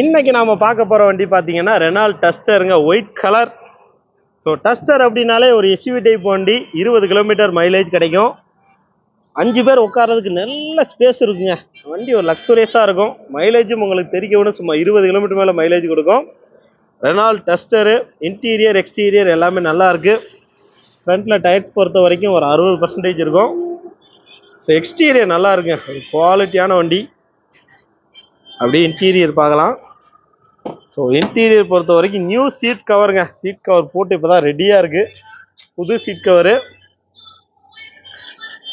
இன்றைக்கி நாம் பார்க்க போகிற வண்டி பார்த்தீங்கன்னா ரெனால்ட் டஸ்டருங்க ஒயிட் கலர் ஸோ டஸ்டர் அப்படின்னாலே ஒரு எஸ்யூவி டைப் வண்டி. இருபது கிலோமீட்டர் மைலேஜ் கிடைக்கும். அஞ்சு பேர் உட்கார்றதுக்கு நல்ல ஸ்பேஸ் இருக்குங்க. வண்டி ஒரு லக்ஸுரியஸாக இருக்கும். மைலேஜும் உங்களுக்கு தெரிக்கணும் சும்மா இருபது கிலோமீட்டர் மேலே மைலேஜ் கொடுக்கும். ரெனால்ட் டஸ்டரு இன்டீரியர் எக்ஸ்டீரியர் எல்லாமே நல்லாயிருக்கு ஃப்ரண்ட்டில் டயர்ஸ் பொறுத்த வரைக்கும் ஒரு அறுபது பர்சன்டேஜ் இருக்கும். ஸோ எக்ஸ்டீரியர் நல்லா இருக்குங்க. ஒரு குவாலிட்டியான வண்டி. அப்படியே இன்டீரியர் பார்க்கலாம். ஸோ இன்டீரியர் பொறுத்த வரைக்கும் நியூ சீட் கவருங்க சீட் கவர் போட்டு இப்போ தான் ரெடியாக இருக்குது புது சீட் கவரு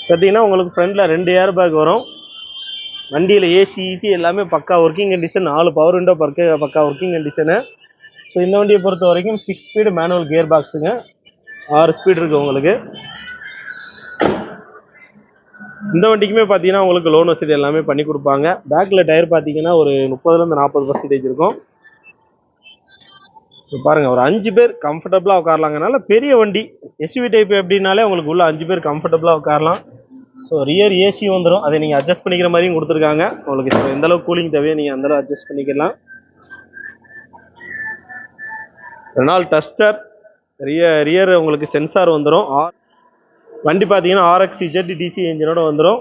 பார்த்தீங்கன்னா உங்களுக்கு ஃப்ரண்டில் ரெண்டு ஏர் பேக் வரும். வண்டியில் ஏசி ஈசி எல்லாமே பக்கா ஒர்க்கிங் கண்டிஷன் நாலு பவர் விண்டோ பக்க பக்கா ஒர்க்கிங் கண்டிஷனு ஸோ இந்த வண்டியை பொறுத்த வரைக்கும் சிக்ஸ் ஸ்பீடு மேனுவல் கியர் பாக்ஸுங்க ஆறு ஸ்பீடு இருக்குது உங்களுக்கு. இந்த வண்டிக்குமே பார்த்தீங்கன்னா உங்களுக்கு லோன் வசதி எல்லாமே பண்ணி கொடுப்பாங்க. பேக்கில் டயர் பார்த்தீங்கன்னா ஒரு முப்பதுலேருந்து நாற்பது பர்சன்டேஜ் இருக்கும். ஸோ பாருங்கள் ஒரு அஞ்சு பேர் கம்ஃபர்டபுளாக உட்காரலாங்கனால பெரிய வண்டி எஸ்யூவி டைப் எப்படின்னாலே உங்களுக்கு உள்ள அஞ்சு பேர் கம்ஃபர்டபுளாக உட்காரலாம். ஸோ ரியர் ஏசி வந்துடும் அதை நீங்கள் அட்ஜஸ்ட் பண்ணிக்கிற மாதிரியும் கொடுத்துருக்காங்க. உங்களுக்கு so எந்த கூலிங் தேவையோ நீங்கள் அந்தளவு அட்ஜஸ்ட் பண்ணிக்கலாம். ரெனால் டஸ்டர் ரிய ரியர் உங்களுக்கு சென்சார் வந்துடும் ஆர் வண்டி பார்த்தீங்கன்னா ஆர்எக்ஸ் ஜெட் டிசி இன்ஜினோட வந்துடும்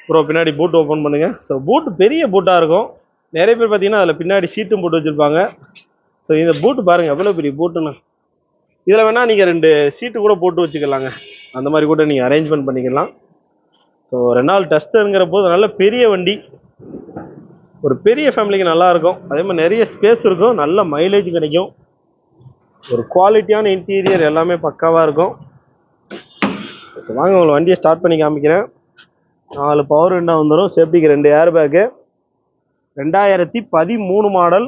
அப்புறம் பின்னாடி பூட் ஓப்பன் பண்ணுங்கள் ஸோ பூட் பெரிய பூட்டாக இருக்கும். நிறைய பேர் பார்த்தீங்கன்னா அதில் பின்னாடி சீட்டும் போட்டு வச்சுருப்பாங்க. ஸோ இந்த பூட்டு பாருங்கள் எவ்வளோ பெரிய பூட்டுன்னு இதில் வேணால் நீங்கள் ரெண்டு சீட்டு கூட போட்டு வச்சுக்கலாங்க. அந்த மாதிரி கூட நீங்கள் அரேஞ்ச்மெண்ட் பண்ணிக்கலாம். ஸோ ரெனால் டஸ்டருங்கிற போது நல்ல பெரிய வண்டி. ஒரு பெரிய ஃபேமிலிக்கு நல்லாயிருக்கும் அதே மாதிரி நிறைய ஸ்பேஸ் இருக்கும். நல்ல மைலேஜ் கிடைக்கும். ஒரு குவாலிட்டியான இன்டீரியர் எல்லாமே பக்காவாக இருக்கும். ஸோ வாங்க உங்களை வண்டியை ஸ்டார்ட் பண்ணி காமிக்கிறேன். நாலு பவர் விண்டோ வந்துடும் சேஃப்டிக்கு ரெண்டு ஏர் பேக்கு ரெண்டாயிரத்தி பதிமூணு மாடல்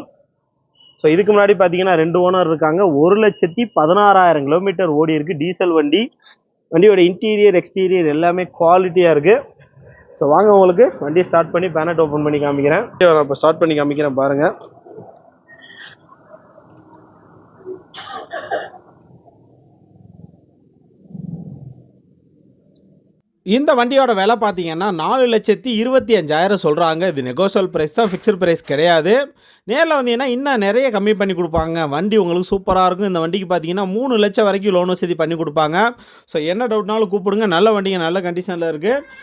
ஸோ இதுக்கு முன்னாடி பார்த்தீங்கன்னா ரெண்டு ஓனர் இருக்காங்க. ஒரு லட்சத்தி பதினாறாயிரம் கிலோமீட்டர் ஓடி இருக்குது டீசல் வண்டி. வண்டியோட இன்டீரியர் எக்ஸ்டீரியர் எல்லாமே குவாலிட்டியாக இருக்குது ஸோ வாங்க உங்களுக்கு வண்டியை ஸ்டார்ட் பண்ணி பேனட் ஓப்பன் பண்ணி காமிக்கிறேன். நான் இப்போ ஸ்டார்ட் பண்ணி காமிக்கிறேன் பாருங்கள் இந்த வண்டியோட விலை பார்த்தீங்கன்னா நாலு லட்சத்தி இருபத்தி அஞ்சாயிரம் சொல்கிறாங்க இது நெகோசியல் ப்ரைஸ் தான் ஃபிக்ஸ்டு ப்ரைஸ் கிடையாது. நேரில் வந்தீங்கன்னா இன்னும் நிறைய கம்மி பண்ணி கொடுப்பாங்க. வண்டி உங்களுக்கு சூப்பராக இருக்கும். இந்த வண்டிக்கு பார்த்தீங்கன்னா மூணு லட்சம் வரைக்கும் லோன் வசதி பண்ணி கொடுப்பாங்க. ஸோ என்ன டவுட்னாலும் கூப்பிடுங்க. நல்ல வண்டிங்க நல்ல கண்டிஷனில் இருக்குது